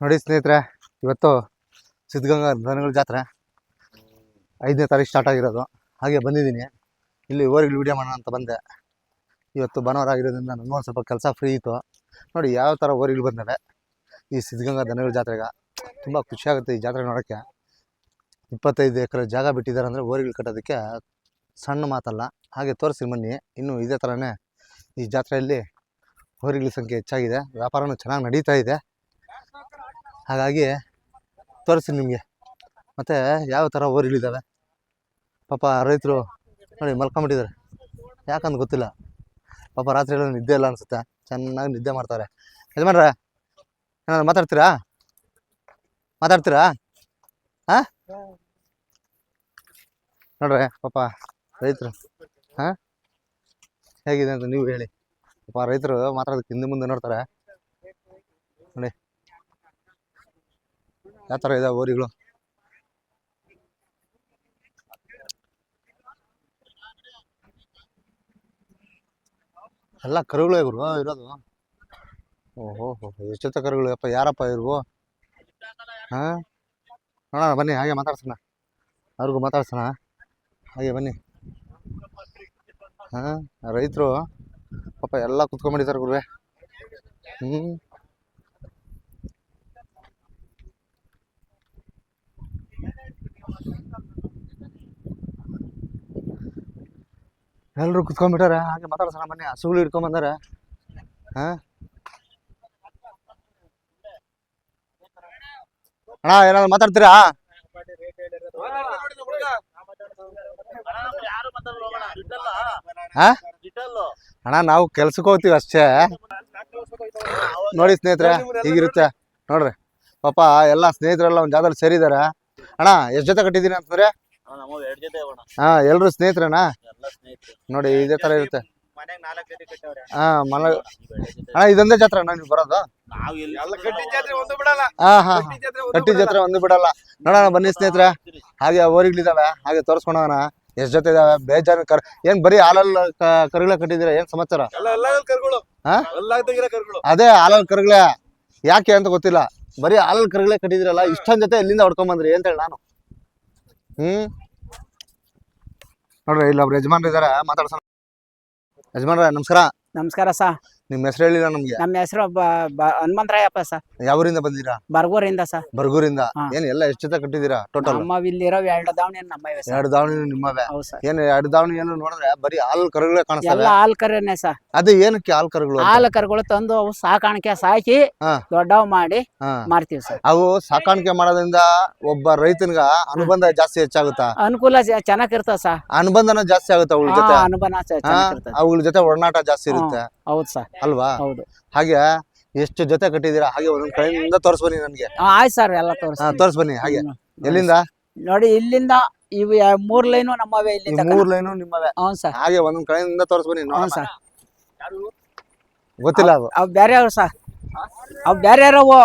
ನೋಡಿ ಸ್ನೇಹಿತರೆ, ಇವತ್ತು ಸಿದ್ಧಗಂಗಾ ದನಗಳ ಜಾತ್ರೆ. ಐದನೇ ತಾರೀಕು ಸ್ಟಾರ್ಟ್ ಆಗಿರೋದು. ಹಾಗೆ ಬಂದಿದ್ದೀನಿ. ಇಲ್ಲಿ ಓರಿಗಳು ವಿಡಿಯೋ ಮಾಡೋಣ ಅಂತ ಬಂದೆ. ಇವತ್ತು ಭಾನುವಾರ ಆಗಿರೋದ್ರಿಂದ ನನಗೂ ಒಂದು ಸ್ವಲ್ಪ ಕೆಲಸ ಫ್ರೀ ಇತ್ತು. ನೋಡಿ ಯಾವ ಥರ ಓರಿಗಳು ಬಂದವೆ ಈ ಸಿದ್ಧಗಂಗಾ ದನಗಳ ಜಾತ್ರೆಗೆ. ತುಂಬ ಖುಷಿಯಾಗುತ್ತೆ ಈ ಜಾತ್ರೆ ನೋಡೋಕ್ಕೆ. ಇಪ್ಪತ್ತೈದು ಎಕರೆ ಜಾಗ ಬಿಟ್ಟಿದ್ದಾರೆ ಅಂದರೆ ಓರಿಗಳು ಕಟ್ಟೋದಕ್ಕೆ ಸಣ್ಣ ಮಾತಲ್ಲ. ಹಾಗೆ ತೋರಿಸಿ ಬನ್ನಿ. ಇನ್ನೂ ಇದೇ ಥರನೇ ಈ ಜಾತ್ರೆಯಲ್ಲಿ ಹೋರಿಗಳ ಸಂಖ್ಯೆ ಹೆಚ್ಚಾಗಿದೆ. ವ್ಯಾಪಾರನೂ ಚೆನ್ನಾಗಿ ನಡೀತಾ ಇದೆ. ಹಾಗಾಗಿ ತೋರಿಸ್ತೀನಿ ನಿಮಗೆ. ಮತ್ತು ಯಾವ ಥರ ಓರಿಗಳಿದ್ದಾವೆ ಪಾಪ ರೈತರು ನೋಡಿ ಮಲ್ಕೊಂಬಿಟ್ಟಿದ್ದಾರೆ ಯಾಕಂತ ಗೊತ್ತಿಲ್ಲ. ಪಾಪ ರಾತ್ರಿ ಎಲ್ಲ ನಿದ್ದೆ ಇಲ್ಲ ಅನಿಸುತ್ತೆ. ಚೆನ್ನಾಗಿ ನಿದ್ದೆ ಮಾಡ್ತಾರೆ. ಯಜಮಾನ್ರೆ, ಏನಾದ್ರು ಮಾತಾಡ್ತೀರಾ? ಮಾತಾಡ್ತೀರಾ? ಹಾಂ ನೋಡ್ರಿ, ಪಾಪ ರೈತರು ಹಾಂ ಹೇಗಿದೆ ಅಂತ ನೀವು ಹೇಳಿ. ಪಾಪ ರೈತರು ಮಾತಾಡೋದಕ್ಕೆ ಹಿಂದೆ ಮುಂದೆ ನೋಡ್ತಾರೆ. ನೋಡಿ. ಯಾವ ಥರ ಇದಾವೆ ಓರಿಗಳು ಎಲ್ಲ ಕರುಗಳು ಗುರು ಇರೋದು. ಓಹೋ, ಹೋ ಎಷ್ಟು ಜೊತೆ ಕರುಗಳು ಅಪ್ಪ ಯಾರಪ್ಪ ಇವ್ರು ಹಾಂ? ನೋಡೋಣ, ಬನ್ನಿ, ಹಾಗೆ ಮಾತಾಡ್ಸೋಣ. ಅವ್ರಿಗೂ ಮಾತಾಡ್ಸೋಣ. ಹಾಗೆ ಬನ್ನಿ. ಹಾಂ, ರೈತರು, ಪಾಪ ಎಲ್ಲ ಕುತ್ಕೊಂಡ್ಬಿಟ್ಟಿದ್ದಾರೆ ಗುರುವೆ. ಹ್ಞೂ ಎಲ್ಲರೂ ಕುತ್ಕೊಂಡ್ಬಿಟ್ಟಾರೆ? ಹಾಗೆ ಮಾತಾಡ್ಸೋಣ ಮನೆ ಹಸುಗಳು ಹಿಡ್ಕೊಂಬಂದಾರೆ ಹಾಂ? ಅಣ್ಣ, ಏನಾದ್ರು ಮಾತಾಡ್ತೀರಾ? ಅಣ್ಣ, ನಾವು ಕೆಲ್ಸಕ್ಕೆ ಹೋಗ್ತೀವಿ ಅಷ್ಟೇ. ನೋಡಿ ಸ್ನೇಹಿತರೆ, ಹೀಗಿರುತ್ತೆ. ನೋಡ್ರಿ. ಪಾಪ, ಎಲ್ಲ ಸ್ನೇಹಿತರೆಲ್ಲ ಒಂದು ಜಾಗದಲ್ಲಿ ಸೇರಿದ್ದಾರೆ. ಅಣ್ಣ ಎಷ್ಟು ಜೊತೆ ಕಟ್ಟಿದ್ದೀನಿ ಅಂತಂದ್ರೆ ಎರಡ್ ಜೊತೆ ಅಣ್ಣ. ಹಾ ಎಲ್ರು ಸ್ನೇಹಿತರಣ್ಣ ಎಲ್ಲ ಸ್ನೇಹಿತರು. ನೋಡಿ ಇದೇ ತರ ಇರುತ್ತೆ. ಮನೆಗ್ ನಾಲ್ಕ್ ಜೊತೆ ಕಟ್ಟವ್ರೆ ಹಾ ಮನ ಅಣ್ಣ ಇದೊಂದೇ ಜಾತ್ರೆ ಅಣ್ಣ ನೀವು ಬರೋದು? ನಾವು ಎಲ್ಲ ಕಟ್ಟಿ ಜಾತ್ರೆ ಒಂದು ಬಿಡಲ್ಲ. ಹಾ ಹಾ ಕಟ್ಟಿ ಜಾತ್ರೆ ಒಂದು ಬಿಡಲ್ಲ. ನೋಡೋಣ ಬನ್ನಿ ಸ್ನೇಹಿತರೆ. ಹಾಗೆ ಓರಿಗಳಿದಾವೆ ಹಾಗೆ ತೋರಿಸ್ಕೊಳೋಣ ಎಷ್ಟ್ ಜೊತೆ ಇದಾವೆ? ಬೇಜಾರು ಕರ್ ಏನ್ ಬರೀ ಹಾಲಲ್ಲಿ ಕರುಗಳ ಕಟ್ಟಿದಿರ ಏನ್ ಸಮಾಚಾರ? ಎಲ್ಲ ಎಲ್ಲ ಕರುಗಳು. ಹಾ? ಎಲ್ಲ ತೆಗಿರೋ ಕರುಗಳು. ಅದೇ ಹಾಲಲ್ಲಿ ಕರುಗಳೇ. ಯಾಕೆ ಅಂತ ಗೊತ್ತಿಲ್ಲ. ಬರೀ ಹಾಲಲ್ಲಿ ಕರ್ಗಳೇ ಕಟ್ಟಿದ್ರಲ್ಲ, ಇಷ್ಟೊಂದ್ ಜೊತೆ ಎಲ್ಲಿಂದ ಅಂತ ಹೇಳ ನಾನು. ಹ್ಮ್? ನೋಡ್ರಿ, ಇಲ್ಲ ಒಬ್ರು ಯಜಮಾನ್ರು ಇದಾರೆ ಯಜಮಾನ್ರ, ನಮಸ್ಕಾರ. ನಮಸ್ಕಾರ ಸಾ. ನಿಮ್ ಹೆಸರು ಹೇಳಿಲ್ಲ ನಮ್ಗೆ? ನಮ್ಮ ಹೆಸರು ಹನುಮಂತರಾಯಪ್ಪ ಸರ್. ಯಾವೂರಿಂದ ಬಂದಿರಾ ಬರ್ಗೂರಿಂದ ಸರ್. ಬರ್ಗೂರಿಂದ. ಏನ್ ಎಲ್ಲ ಎಷ್ಟು ಜೊತೆ ಕಟ್ಟಿದೀರಾ ಟೋಟಲ್ ನಮ್ಮ ಇಲ್ಲಿರೋ ಎರಡು ದಾವಣಿ ನಮ್ಮ ಎರಡು ದಾವಣಿ ನಿಮ್ಮವೇ? ಏನ್ ಎರಡು ದಾವಣಿ ಏನು ನೋಡಿದ್ರೆ ಬರೀ ಹಾಲ್ ಕರುಗಳೇ ಎಲ್ಲ ಕಾಣಿಸ್ತವೆ ಹಾಲ್ ಕರನೆ ಸರ್. ಅದು ಏನಕ್ಕೆ ಹಾಲ್ ಕರುಗಳು ಹಾಲ್ ಕರುಗಳು ತಂದು ಅವು ಸಾಕಾಣಿಕೆ ಸಾಕಿ. ದೊಡ್ಡವ್ ಮಾಡಿ ಮಾಡ್ತೀವಿ ಮಾರ್ತೀವಿ ಸರ್. ಅವು ಸಾಕಾಣಿಕೆ ಮಾಡೋದ್ರಿಂದ ಒಬ್ಬ ರೈತನ್ಗ ಅನುಬಂಧ ಜಾಸ್ತಿ ಹೆಚ್ಚಾಗುತ್ತಾ? ಅನುಕೂಲ ಚೆನ್ನಾಗಿರ್ತಾವ ಸರ್. ಸಾ ಅನುಬಂಧನ ಜಾಸ್ತಿ ಆಗುತ್ತೆ ಅವಳ ಜೊತೆ? ಅನುಬಂಧ ಅವುಗಳ ಜೊತೆ ಒಡನಾಟ ಜಾಸ್ತಿ ಇರುತ್ತೆ. ಹೌದು ಸರ್ ಅಲ್ವಾ? ಹೌದು. ಹಾಗೆ ಎಷ್ಟು ಜೊತೆ ಕಟ್ಟಿದೀರಾ ಹಾಗೆ ಒಂದೊಂದ್ ಕಡೆಯಿಂದ ತೋರಿಸ್ ಬನ್ನಿ ನನ್ಗೆ. ಆಯ್ತು ಸರ್ ಎಲ್ಲ ತೋರ್ಸ ತೋರಿಸ್ತೀನಿ ತೋರ್ಸ್ ಬನ್ನಿ ಹಾಗೆ. ಎಲ್ಲಿಂದ? ನೋಡಿ ಇಲ್ಲಿಂದ ಇವು ಯಾ- ಮೂರ್ ಲೈನು ನಮ್ಮವೇ ಈ ಇಲ್ಲಿಂದ ಮೂರ್ ಲೈನು ನಿಮ್ಮವೇ. ಹೌದು ಸರ್ ಹಾಗೆ ಒಂದೊಂದ್ ಕಡೆಯಿಂದ ತೋರಿಸ್ ಬನ್ನಿ. ಸರ್ ಗೊತ್ತಿಲ್ಲ ಅದು. ಅವ್ ಬೇರೆ ಯಾರು ಸರ್ ಅವ್ ಬೇರೆ ಯಾರವು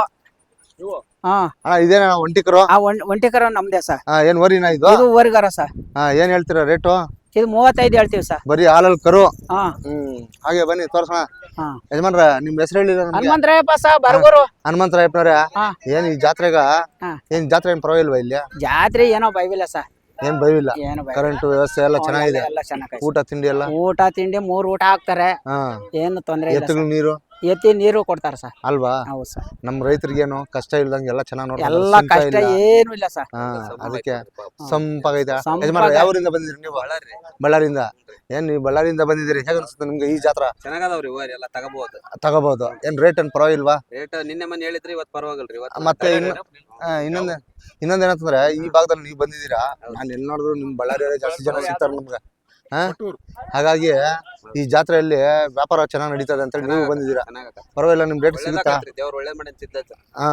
ಹಾ. ಅಣ್ಣ ಇದೇನ ಒಂಟಿಕರು? ಆ ಒಂಟಿ ಒಂಟಿಕರ ನಮ್ದೇ ಸರ್ ಹಾ, ಏನ್ ವರಿನಾ ಇದು? ಇದು ವರ್ಗರ ಸರ್ ಹಾ, ಏನ್ ಹೇಳ್ತೀರಾ ರೇಟು? ಇದು ಮೂವತ್ತೈದು ಹೇಳ್ತೀವಿ ಸರ್. ಬರೀ ಹಾಲಲ್ಲಿ ಕರು. ಹಾ. ಹ್ಮ್. ಹಾಗೆ ಬನ್ನಿ ತೋರ್ಸೋಣ. ಹಾ. ಯಜಮಾನ್ರ ನಿಮ್ ಹೆಸರು ಹೇಳಿಲ್ಲ ಹನುಮಂತ ಹನುಮಂತರಾಯಪ್ಪ ಸರ್ ಬರ್ಗೋರು. ಹನುಮಂತರಾಯಪ್ಪನವ್ರೆ ಹಾ. ಏನ್ ಈ ಜಾತ್ರೆಗ? ಹಾ. ಏನ್ ಜಾತ್ರೆ ಏನ್ ಪರವಾಗಿಲ್ವಾ ಇಲ್ಲಿ? ಜಾತ್ರೆ ಏನೋ ಬೈವಿಲ್ಲ ಸರ್. ಏನ್ ಭಯವಿಲ್ಲ ಏನೋ ಬೈ ಕರೆಂಟ್ ವ್ಯವಸ್ಥೆ ಎಲ್ಲ ಚೆನ್ನಾಗಿದೆ. ಎಲ್ಲ ಚೆನ್ನಾಗೈತೆ ಊಟ ತಿಂಡಿ ಎಲ್ಲ? ಊಟ ತಿಂಡಿ ಮೂರ್ ಊಟ ಹಾಕ್ತಾರೆ. ಹಾ. ಏನು ತೊಂದ್ರೆ ಇಲ್ಲ ಎತ್ತುಗಳು ನೀರು. ಎತ್ತಿ ನೀರು ಕೊಡ್ತಾರೆ ಸರ್. ಅಲ್ವಾ? ಹೌದು ಸರ್. ನಮ್ ರೈತರಿಗೇನು ಕಷ್ಟ ಇಲ್ದಂಗೆ ಎಲ್ಲ ಚೆನ್ನಾಗಿ ಎಲ್ಲ ಕಷ್ಟ ಏನು ಇಲ್ಲ ಸರ್. ಅದಕ್ಕೆ ಸಂಪಾಗೈತೆ ಯಜಮಾನ ಯಾವರಿಂದ ಬಂದಿದ್ರಿ ನೀವು? ಬಳ್ಳಾರಿಯಿಂದ? ಏನ್ ನೀವು ಬಳ್ಳಾರಿಯಿಂದ ಬಂದಿದ್ದೀರಿ? ಹೇಗೆ ಅನ್ಸುತ್ತೆ ನಿಮ್ಗೆ ಈ ಜಾತ್ರಾ? ಚೆನ್ನಾಗದವ್ರಿ ಓರಿ ಎಲ್ಲ ತಗೋಬಹುದು ತಗೋಬಹುದು ಏನ್ ರೇಟ್ ಏನ್ ಪರವಾಗಿಲ್ವಾ? ರೇಟ್ ನಿನ್ನೆ ಮನೆ ಹೇಳಿದ್ರಿ ಇವತ್ತು ಪರವಾಗಿಲ್ರಿ ಇವತ್ತು ಮತ್ತೆ ಇನ್ನು ಇನ್ನೊಂದ್ ಇನ್ನೊಂದ್ ಏನಂತಂದ್ರೆ ಈ ಭಾಗದಲ್ಲಿ ನೀವು ಬಂದಿದ್ದೀರಾ? ನಾನು ಎಲ್ಲಿ ನೋಡಿದ್ರು ನಿಮ್ ಬಳ್ಳಾರಿ ಜಾಸ್ತಿ ಜನ ಸಿಗ್ತಾರೆ ನಮ್ಗೆ. ಹಾಗಾಗಿ ಈ ಜಾತ್ರೆಯಲ್ಲಿ ವ್ಯಾಪಾರ ಚೆನ್ನಾಗಿ ನಡೀತದೆ ಅಂತೇಳಿ ನೀವು ಬಂದಿದ್ದೀರಾ? ಪರವಾಗಿಲ್ಲ ನಿಮ್ ಡೇಟ್ ಸಿಗುತ್ತಾ? ದೇವ್ರ ಒಳ್ಳೇದ್ ಮಾಡಿ ಸಿದ್ಧ ಹಾ.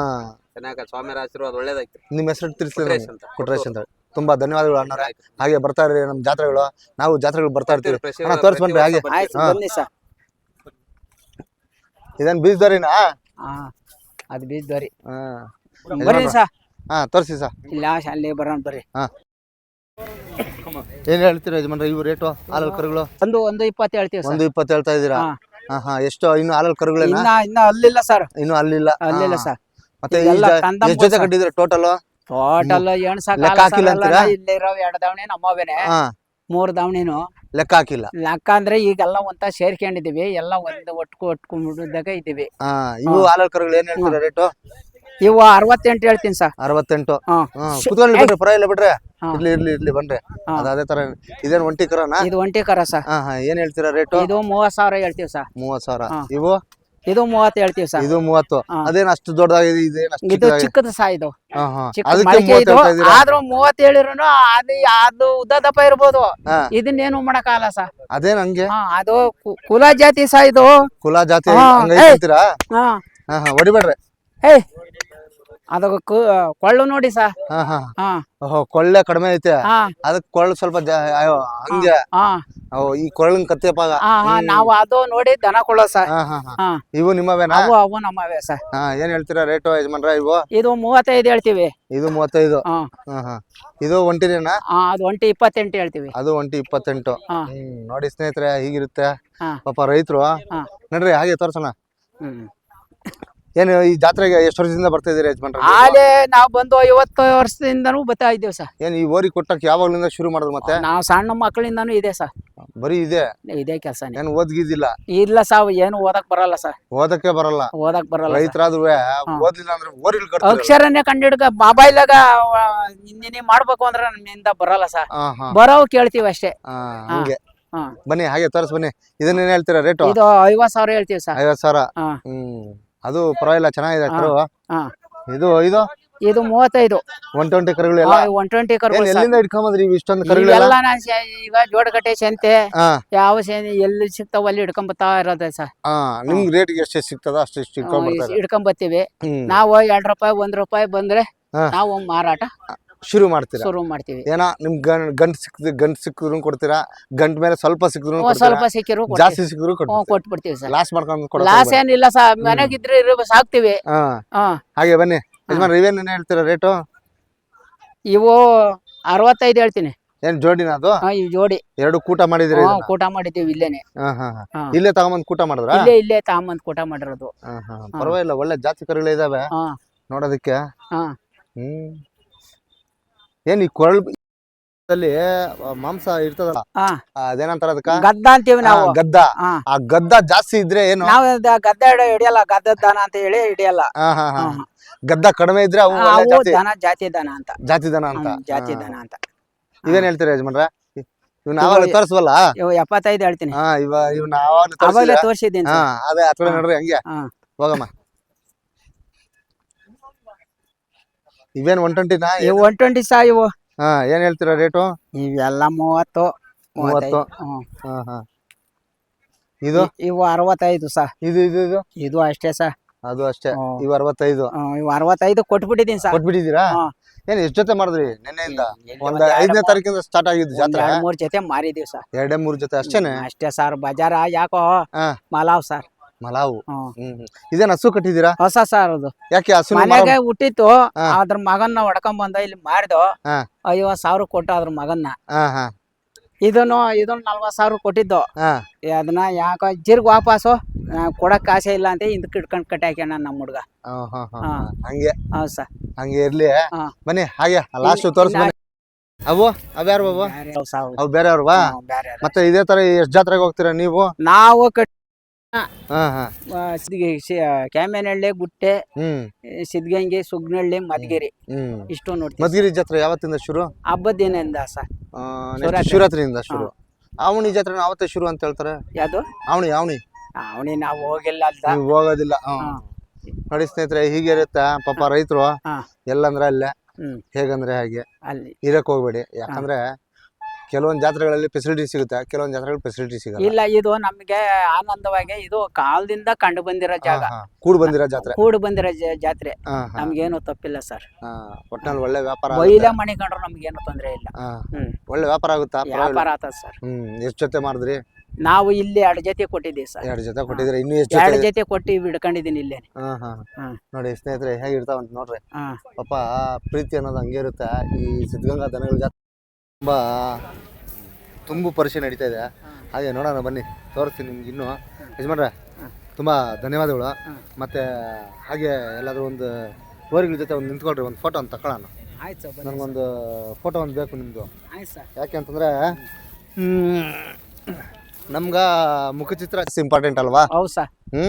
ಚೆನ್ನಾಗ ಸ್ವಾಮಿಯರ ಆಶೀರ್ವಾದ ಒಳ್ಳೇದಾಯ್ತು. ನಿಮ್ಮ ಹೆಸರು ತಿಳಿಸ್ಲಿ ಕೊಟ್ರೇಶ್. ಅಂತ. ಕೊಟ್ರೇಶ್ ಅಂತ ತುಂಬಾ ಧನ್ಯವಾದಗಳು ಅಣ್ಣ ಹಾಗೆ ಬರ್ತಾ ಇರ್ರಿ ನಮ್ ಜಾತ್ರೆಗಳು. ನಾವು ಜಾತ್ರೆಗಳು ಬರ್ತಾ ಇರ್ತೀವಿ. ತೋರಿಸ್ ಬನ್ರಿ ಹಾಗೆ. ಇದನ್ ಹಾ. ಹಾ ಅದು ಬೀಜದವ್ರಿ ಹಾ. ಹಾ ತೋರ್ಸಿ ಸಾ ಇಲ್ಲ ಅಲ್ಲಿ ಬರೋಣ ಬರ್ರಿ ಏನ್ ಹೇಳ್ತೀರಾ ಯಜಮಾನ್ರೆ ಇವು ರೇಟು ಹಾಲಲ್ ಕರುಗಳು? ಒಂದು ಒಂದು ಇಪ್ಪತ್ತು ಹೇಳ್ತೀವಿ ಸರ್. ಒಂದು ಇಪ್ಪತ್ತು ಹೇಳ್ತಾ ಇದ್ದೀರಾ? ಹಾ. ಹಾ ಹಾ ಎಷ್ಟು ಇನ್ನು ಹಾಲಲ್ ಕರುಗಳೇನಾ ಇನ್ನ ಇನ್ನ ಅಲ್ಲಿಲ್ಲ ಸರ್. ಇನ್ನು ಅಲ್ಲಿಲ್ಲ. ಅಲ್ಲಿಲ್ಲ ಹಾ. ಸರ್. ಮತ್ತೆ ಎಷ್ಟು ಇದೆಲ್ಲ ಜ- ಎಷ್ಟ್ ಜೊತೆ. ಕಟ್ಟಿದ್ರೆ ಟೋಟಲ್ ಟೋಟಲ್ ಎಣ್ಸಕ್ ಲೆಕ್ಕ ಹಾಕಿಲ್ಲ ಅಂತೀರಾ? ಇಲ್ಲಿರೋ ಎರಡು ದಾವಣಿ ನಮ್ಮವೇನೆ ಹಾ. ಮೂರ್ ದಾವಣಿನು. ಲೆಕ್ಕ ಹಾಕಿಲ್ಲ? ಲೆಕ್ಕ ಅಂದ್ರೆ ಈಗೆಲ್ಲ ಒಂತ ಸೇರ್ಕೊಂಡಿದೀವಿ ಎಲ್ಲ ಒಂದು ಒಟ್ಕು ಒಟ್ಕೊಂಡ್ಬಿಟ್ಟಿದ್ದಾಗ ಇದೀವಿ ಹಾ ಇವು ಹಾಲಲ್ ಕರುಗಳು ಏನ್ ಹೇಳ್ತೀರಾ ರೇಟು ಇವು ಅರವತ್ತೆಂಟು ಹೇಳ್ತೀನಿ ಸರ್. ಅರವತ್ತೆಂಟು? ಹಾ. ಬಿಡ್ರಿ ಪರವಾಗಿಲ್ಲ ಬಿಡ್ರಿ. ಹಾ. ಇರ್ಲಿ ಇರ್ಲಿ ಇರ್ಲಿ ಬನ್ರಿ. ಅದ್ ಅದೇ ತರ ಇದೇನ್ ಒಂಟಿ ಕರನಾ? ಇದು ಒಂಟಿ ಕರ ಸರ್. ಹಾ ಹಾ ಏನ್ ಹೇಳ್ತೀರಾ ರೇಟ್? ಇದು ಮೂವತ್ ಸಾವಿರ ಹೇಳ್ತೀವಿ ಸರ್. ಮೂವತ್ ಸಾವಿರ. ಹಾ. ಇವು? ಇದು ಮೂವತ್ತು ಹೇಳ್ತೀವಿ ಸರ್. ಇದು ಮೂವತ್ತು. ಅದೇನ ಅಷ್ಟು ದೊಡ್ಡದಾಗಿದೆ ಇದೇನ್ ಅಷ್ಟು ಇದು ಚಿಕ್ಕದಾಗಿದೆ? ಚಿಕ್ಕದು ಸಾ ಇದು. ಹಾ ಹಾ. ಚಿಕ್ಕ ಅದಕ್ಕೆ ಮಡಿಕೆ ಮೂವತ್ತು ಇದು. ಹೇಳ್ತಾ ಇದೀರಾ ಆದ್ರೂ ಮೂವತ್ತು ಹೇಳಿರುನು ಅದು ಅದು ಉದ್ದ ದಪ್ಪ ಇರ್ಬೋದು. ಹಾ. ಇದನ್ನೇನು ಮಾಡಕ್ಕಾಗಲ್ಲ ಸಾ ಅದೇನ್ ಹಂಗೆ? ಹಾ ಅದು ಕು- ಕುಲ ಜಾತಿ ಸಾ ಇದು. ಕುಲ ಜಾತಿ ಹಾ, ಹಂಗೈತೆ ಏಯ್. ಅಂತೀರಾ ಹಾ. ಹಾ ಹಾ ಹೊಡಿಬೇಡ್ರಿ. ಏಯ್. ಅದು ಕು- ಕೊಳ್ಳು ನೋಡಿ ಸಾ. ಹಾ ಹಾ. ಹಾ. ಓಹೋ ಕೊಳ್ಳೆ ಕಡಿಮೆ ಐತೆ. ಹಾ. ಅದಕ್ ಕೊಳ್ಳು ಸ್ವಲ್ಪ ಜಾ- ಅಯ್ಯೋ ಹಂಗೆ. ಹಾ. ಓ ಈ ಕೊಳ್ಳನ್ ಕತ್ತಿಯಪ್ಪ ಹಾ ಹಾ ನಾವು ಅದು ನೋಡಿ ದನ ಕೊಳ್ಳೋ ಸಾ. ಹಾ ಹಾ ಹಾ. ಹಾ. ಇವು ನಿಮ್ಮವೇನಾ? ಅವು ಅವು ನಮ್ಮವೇ ಸಾ. ಹಾ ಏನ್ ಹೇಳ್ತೀರಾ ರೇಟು ಯಜಮಾನ್ರ ಇವು? ಇದು ಮೂವತ್ತೈದು ಹೇಳ್ತೀವಿ. ಇದು ಮೂವತ್ತೈದು. ಹಾ. ಹಾ ಹಾ. ಇದು ಒಂಟಿನೇನಾ ಹಾ ಅದು ಒಂಟಿ ಇಪ್ಪತ್ತೆಂಟು ಹೇಳ್ತೀವಿ. ಅದು ಒಂಟಿ ಇಪ್ಪತ್ತೆಂಟು. ಹಾ. ಹ್ಮ್ ನೋಡಿ ಸ್ನೇಹಿತರೆ ಹೀಗಿರುತ್ತೆ. ಹಾ. ಪಾಪ ರೈತರು. ಹಾ. ನೋಡ್ರಿ ಹಾಗೆ ತೋರ್ಸೋಣ. ಹ್ಮ್. ಏನು ಈ ಜಾತ್ರೆಗೆ ಎಷ್ಟು ವರ್ಷದಿಂದ ಬರ್ತಾ ಇದ್ದೀರಿ ಯಜಮಾನ್ರ? ಆಲೆ ನಾವು ಬಂದು ಐವತ್ತು ವರ್ಷದಿಂದನೂ ಬರ್ತಾ ಇದ್ದೇವೆ ಸರ್. ಏನು ಈ ಓರಿ ಕೊಟ್ಟಕ್ಕೆ ಯಾವಾಗ್ಲಿಂದ ಶುರು ಮಾಡೋದು ಮತ್ತೆ? ನಾವು ಸಣ್ಣ ಮಕ್ಕಳಿಂದನೂ ಇದೆ ಸರ್. ಬರೀ ಇದೆ? ಇದೇ ಕೆಲಸ ಏನು ಓದ್ಗಿದ್ದಿಲ್ಲ ಇಲ್ಲ ಸಾವು ಏನು ಓದಕ್ ಬರಲ್ಲ ಸರ್. ಓದಕ್ಕೆ ಬರಲ್ಲ. ಓದಕ್ ಬರಲ್ಲ. ರೈತರಾದ್ರೂ ಓದ್ಲಿಲ್ಲ ಅಂದ್ರೆ ಓರಿಲ್ ಅಕ್ಷರನ್ನೇ ಅಕ್ಷರನೇ ಕಂಡಿಡ್ಕ ಮೊಬೈಲಾಗ ಇನ್ನೇನೇ ಮಾಡ್ಬೇಕು ಅಂದ್ರೆ ನಮ್ಮಿಂದ ಬರಲ್ಲ ಸರ್. ಬರೋ ಬರೋವ್ ಕೇಳ್ತೀವಿ ಅಷ್ಟೇ. ಹಂಗೆ. ಬನ್ನಿ ಹಾಗೆ ತೋರ್ಸ್ ಬನ್ನಿ. ಇದನ್ನೇನ್ ಹೇಳ್ತೀರಾ ರೇಟು? ಇದು ಐವತ್ ಸಾವಿರ ಹೇಳ್ತೀವಿ ಸರ್. ಐವತ್ ಸಾವಿರ. ಹ್ಮ್. ಅದು ಪರವಾಗಿಲ್ಲ ಚೆನ್ನಾಗಿದೆ. ಕರು. ಇದು ಇದು? ಇದು ಮೂವತ್ತೈದು. ಒನ್ ಟ್ವೆಂಟಿ ಕರುಗಳು ಎಲ್ಲ ಒನ್ ಟ್ವೆಂಟಿ ಕರ್ಗಳು ಎಲ್ಲಿಂದ ಇಟ್ಕೊಂಬಂದ್ರಿ ಇಷ್ಟೊಂದು ಕರುಗಳು ಎಲ್ಲ ನಾನು ಈಗ ಜೋಡಗಟ್ಟೆ ಸಂತೆ ಯಾವ ಸೇನೆ ಎಲ್ಲಿ ಸಿಗ್ತಾವ ಅಲ್ಲಿ ಇಟ್ಕೊಂಬತ್ತಾ ಇರೋದೆ ಸರ್ ನಿಮ್ ರೇಟ್ ಎಷ್ಟು ಸಿಗ್ತದ ಅಷ್ಟು ಇಷ್ಟು ಇಟ್ಕೊಂಬರ್ತೀವಿ ನಾವು ಎರಡು ರೂಪಾಯಿ ಒಂದ್ ರೂಪಾಯಿ ಬಂದ್ರೆ. ನಾವು ಮಾರಾಟ. ಶುರು ಮಾಡ್ತೀರಾ? ಶುರು ಮಾಡ್ತೀವಿ. ಏನೋ ನಿಮ್ ಗಂಡ್ ಗಂಡ್ ಸಿಕ್ತ ಗಂಡ್ ಸಿಕ್ಕಿದ್ರು ಕೊಡ್ತೀರಾ? ಗಂಟು ಮೇಲೆ ಸ್ವಲ್ಪ ಸಿಕ್ಕಿದ್ರು ಒಂದ್ ಸ್ವಲ್ಪ ಸಿಕ್ಕಿರು ಜಾಸ್ತಿ ಸಿಕ್ಕಿದ್ರು ಹ್ಞೂ ಕೊಡ್ತೀರಾ ಕೊಟ್ಬಿಡ್ತೀವಿ ಸರ್. ಲಾಸ್ ಮಾಡ್ಕೊಂಡು ಕೊಡ ಲಾಸ್ ಏನಿಲ್ಲ ಸರ್. ಮನೆಗಿದ್ರೆ ಇರೋ ಸಾಕ್ತಿವಿ. ಹಾ. ಹಾ. ಹಾಗೆ ಬನ್ನಿ. ಯಜಮಾನ್ ಇವೇನ್ ಹೇಳ್ತೀರಾ ರೇಟು? ಇವು ಅರವತ್ತೈದು ಹೇಳ್ತೀನಿ. ಏನ್ ಜೋಡಿನ ಅದು? ಹಾ ಇವ್ ಜೋಡಿ. ಎರಡು ಕೂಟ ಮಾಡಿದಿರಿ ಕೂಟ ಮಾಡಿದ್ದೀವಿ ಇಲ್ಲೇನೆ. ಹಾ. ಇಲ್ಲೇ ತಗೊಂಬಂದ್ ಕೂಟ ಮಾಡಿದ್ರ? ಇಲ್ಲೇ ಇಲ್ಲೇ ತಗೊಂಬಂದ್ ಕೂಟ ಮಾಡಿರೋದು. ಪರವಾಗಿಲ್ಲ ಒಳ್ಳೆ ಜಾತಿ ಕರುಗಳು ಇದಾವೆ. ಹಾ. ನೋಡೋದಕ್ಕೆ. ಹಾ. ಹ್ಮ್. ಏನ್ ಈ ಕೊರಳಲ್ಲಿ ಮಾಂಸ ಇರ್ತದಲ್ಲ ಹಾ. ಅದೇನಂತಾರ ಅದಕ್ಕ? ಗದ್ದ ಅಂತೀವಿ ನಾವು. ಆ, ಗದ್ದ. ಹಾ. ಆ ಗದ್ದ ಜಾಸ್ತಿ ಇದ್ರೆ ಏನು? ನಾವು ದ- ಗದ್ದ ಹಿಡ- ಹಿಡಿಯಲ್ಲ ಗದ್ದದ ದನ ಅಂತ ಹೇಳಿ ಹಿಡಿಯಲ್ಲ. ಹಾ ಹಾ ಹಾ. ಹಾ. ಗದ್ದ ಕಡಿಮೆ ಇದ್ರೆ ಅವು ಒಳ್ಳೆ ಅವು ಜಾತಿ. ದನ ಜಾತಿ ದನ ಅಂತ. ಜಾತಿ ದನ ಅಂತ. ಹ್ಮ್, ಜಾತಿ ಹಾ. ದನ ಅಂತ. ಇದೇನ್ ಹೇಳ್ತೀರಾ ಯಜಮಾನ್ರ? ಇವ್ನ ಆವಾಗಲೇ ತೋರಿಸ್ವಲ್ಲ? ಇವು ಎಪ್ಪತ್ತೈದು ಹೇಳ್ತೀನಿ. ಹಾ ಇವ ಇವ್ನ ಆವಾಗಲೇ ಅವಾಗಲೇ ತೋರಿಸಿಲ್ಲ ತೋರಿಸಿದ್ದೀನಿ ಹಾ ಅದೇ ಹತ್ರ ನೋಡ್ರಿ ಹಂಗೆ. ಹೋಗಮ್ಮ. ಇವೇನ್ ಒನ್ ಟ್ವೆಂಟಿನಾ ಇವು ಒನ್ ಟ್ವೆಂಟಿ ಸಾ ಇವು? ಹಾ ಏನ್ ಹೇಳ್ತೀರಾ ರೇಟು ಇವೆಲ್ಲ ಮೂವತ್ತು. ಮೂವತ್ತು. ಹಾ ಹಾ. ಇದು? ಇವು ಅರವತ್ತೈದು ಸಾ. ಇದು ಇದು ಇದು? ಇದು ಅಷ್ಟೇ ಸಾ. ಅದು ಅಷ್ಟೇ. ಇವ್ ಅರವತ್ತೈದು. ಇವ್ ಅರವತ್ತೈದು ಕೊಟ್ಬಿಟ್ಟಿದೀನಿ ಸಾ. ಕೊಟ್ಬಿಟ್ಟಿದೀರಾ. ಏನ್ ಎಷ್ಟ್ ಜೊತೆ ಮಾಡಿದ್ರಿ ನಿನ್ನೆಯಿಂದ? ಒಂದ್ ಐದನೇ ತಾರೀಕಿಂದ ಸ್ಟಾರ್ಟ್ ಆಗಿದ್ದು ಜಾತ್ರೆ? ಮೂರ್ ಜೊತೆ ಮಾರಿದೀವಿ ಸರ್ ಎರಡೇ ಮೂರ್ ಜೊತೆ ಅಷ್ಟೇನೆ? ಅಷ್ಟೇ ಸರ್. ಬಜಾರ ಯಾಕೋ ಮಲಾವ್ ಸರ್. ಮಲಾವು. ಹ್ಮ್. ಇದೇನ್ ಹಸು ಕಟ್ಟಿದೀರಾ ಹೊಸ ಸರ್ ಅದು ಯಾಕೆ ಹಸು ಮನೆಗೆ ಹುಟ್ಟಿತ್ತು. ಅದ್ರ ಮಗನ್ನ ಹೊಡ್ಕೊಂಡ್ ಬಂದ ಇಲ್ಲಿ ಮಾಡಿದೋ. ಹಾ. ಐವತ್ ಸಾವಿರ ಕೊಟ್ಟ ಅದ್ರ ಮಗನ್ನ. ಹಾ ಹಾ. ಇದನ್ನು ಇದನ್ನ ನಲ್ವತ್ ಸಾವಿರ ಕೊಟ್ಟಿದ್ದು. ಅದನ್ನ ಯಾಕೋ ಜಿರ್ಗ್ ವಾಪಸ್ಸು ಆ, ಕೊಡಕ್ ಆಸೆ ಇಲ್ಲ ಅಂತ ಹಿಂದಕ್ ಇಟ್ಕೊಂಡ್ ಕಟ್ಟಾಕ್ಯಾನ ನಮ್ಮ ಹುಡ್ಗ. ಹಂಗೆ. ಹೌದ್ ಸರ್. ಹಂಗೆ ಇರ್ಲಿ. ಬನ್ನಿ ಹಾಗೆ ಲಾಸ್ಟ್ ತೋರ್ಸ್ ಬನ್ನಿ. ಅವು ಅವ್ಯಾರು ಅವು ಅವ್ ಬೇರೆ ಅವ್ರವಾ ಮತ್ತೆ ಇದೇ ತರ ಎಷ್ಟ್ ಜಾತ್ರೆಗೆ ಹೋಗ್ತೀರಾ ನೀವು? ನಾವು ಕ್ಯಾಮೆನಹಳ್ಳಿ ಗುಟ್ಟೆ ಸಿದ್ಗಂಗೆ ಸುಗ್ನಹಳ್ಳಿ ಮಧುಗಿರಿ ಇಷ್ಟು ನೋಡ್ತೀವಿ. ಮದ್ಗಿರಿ ಜಾತ್ರೆ ಯಾವತ್ತಿಂದ ಶುರು? ಹಬ್ಬದ ದಿನದಿಂದ ಸರ್. ಶಿವರಾತ್ರಿಯಿಂದ ಶುರು. ಅವಣಿ ಜಾತ್ರೆ ಅವತ್ತೇ ಶುರು ಅಂತ ಹೇಳ್ತಾರೆ? ಯಾವ್ದು? ಅವಣಿ ಅವಣಿ ಅವಣಿ ನಾವು ಹೋಗಿಲ್ಲ ಅಂತ ಹೋಗೋದಿಲ್ಲ. ನೋಡಿ ಸ್ನೇಹಿತರೆ ಹೀಗೆ ಇರುತ್ತೆ. ಪಾಪ ರೈತರು. ಎಲ್ಲಂದ್ರೆ ಅಲ್ಲೇ. ಹ್ಮ್. ಹೇಗಂದ್ರೆ ಹಾಗೆ. ಅಲ್ಲಿ. ಇರಕ್ ಹೋಗ್ಬೇಡಿ. ಯಾಕಂದ್ರೆ ಕೆಲವೊಂದ್ ಜಾತ್ರೆಗಳಲ್ಲಿ ಫೆಸಿಲಿಟಿ ಸಿಗುತ್ತೆ. ಕೆಲವೊಂದು ಜಾತ್ರೆಗಳಲ್ಲಿ ಫೆಸಿಲಿಟಿ ಸಿಗಲ್ಲ. ಇಲ್ಲ ಇದು ನಮ್ಗೆ ಆನಂದವಾಗಿ ಇದು ಕಾಲದಿಂದ ಕಂಡು ಬಂದಿರೋ ಜಾಗ. ಹಾ, ಹಾ. ಕೂಡ್ ಬಂದಿರೋ ಜಾತ್ರೆ. ಕೂಡು ಬಂದಿರೋ ಜ- ಜಾತ್ರೆ. ಹಾ, ಹಾ, ನಮ್ಗೇನು ತಪ್ಪಿಲ್ಲ ಸರ್. ಹಾ. ಒಟ್ನಲ್ಲಿ ಒಳ್ಳೆ ವ್ಯಾಪಾರ ಆಗುತ್ತೆ. ಮಣಿಕೊಂಡ್ರು ನಮ್ಗೇನು ತೊಂದ್ರೆ ಇಲ್ಲ. ಹಾ. ಹ್ಮ್. ಒಳ್ಳೆ ವ್ಯಾಪಾರ ಆಗುತ್ತಾ. ವ್ಯಾಪಾರ ಆತ ಸರ್. ಹ್ಮ್ ಎಷ್ಟ್ ಜೊತೆ ಮಾಡಿದ್ರಿ? ನಾವು ಇಲ್ಲಿ ಎರಡು ಜೊತೆ ಕೊಟ್ಟಿದ್ದೀವಿ ಸರ್. ಎರಡ್ ಜೊತೆ ಕೊಟ್ಟಿದ್ರೆ ಇನ್ನು ಎಷ್ಟು ಎರಡು ಜೊತೆ ಜೊತೆ ಕೊಟ್ಟು ಹಿಡ್ಕೊಂಡಿದ್ದೀನಿ ಇಲ್ಲೇ ಹಾ ಹಾ. ಹ್ಮ್. ನೋಡಿ ಸ್ನೇಹಿತರೆ ಹೇಗಿರ್ತಾವಂತ ನೋಡ್ರಿ. ಹಾ. ಪಾಪ ಪ್ರೀತಿ ಅನ್ನೋದು ಹಂಗೆ ಇರುತ್ತೆ. ಈ ಸಿದ್ಧಗಂಗಾ ದನಗಳ ಜಾತ್ರೆ ತುಂಬಾ ತುಂಬು ಪರಿಶೀಲನೆ ನಡೀತಾ ಇದೆ. ಹಾಗೆ ನೋಡೋಣ ಬನ್ನಿ. ತೋರಿಸ್ತೀನಿ ನಿಮ್ಗೆ ಇನ್ನು. ಯಜಮಾನ್ರೆ ತುಂಬ ಧನ್ಯವಾದಗಳು. ಮತ್ತು ಹಾಗೆ ಎಲ್ಲಾದರೂ ಒಂದು ಊರಿಗಳ ಜೊತೆ ಒಂದು ನಿಂತ್ಕೊಳ್ರಿ ಒಂದು ಫೋಟೋ ಒಂದು ತಗೊಳ್ಳೋಣ ಆಯ್ತು ಸರ್ ಬನ್ನಿ ನನಗೊಂದು ಫೋಟೋ ಒಂದು ಬೇಕು ನಿಮ್ಮದು ಆಯ್ತು ಸರ್. ಯಾಕೆ ಅಂತಂದರೆ ನಮ್ಗೆ ಮುಖಚಿತ್ರ ಇಂಪಾರ್ಟೆಂಟ್ ಅಲ್ವಾ? ಹೌದು ಸರ್. ಹ್ಞೂ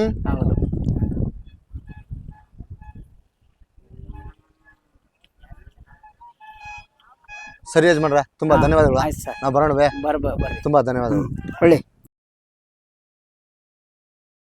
ಸರಿ ಮಾಡ್ರ ತುಂಬಾ ಧನ್ಯವಾದಗಳು. ಆಯ್ತು ಸರ್. ನಾವು ಬರೋಣವೇ ಬರ್ರಿ. ತುಂಬ ಧನ್ಯವಾದಗಳು. ಒಳ್ಳೆ.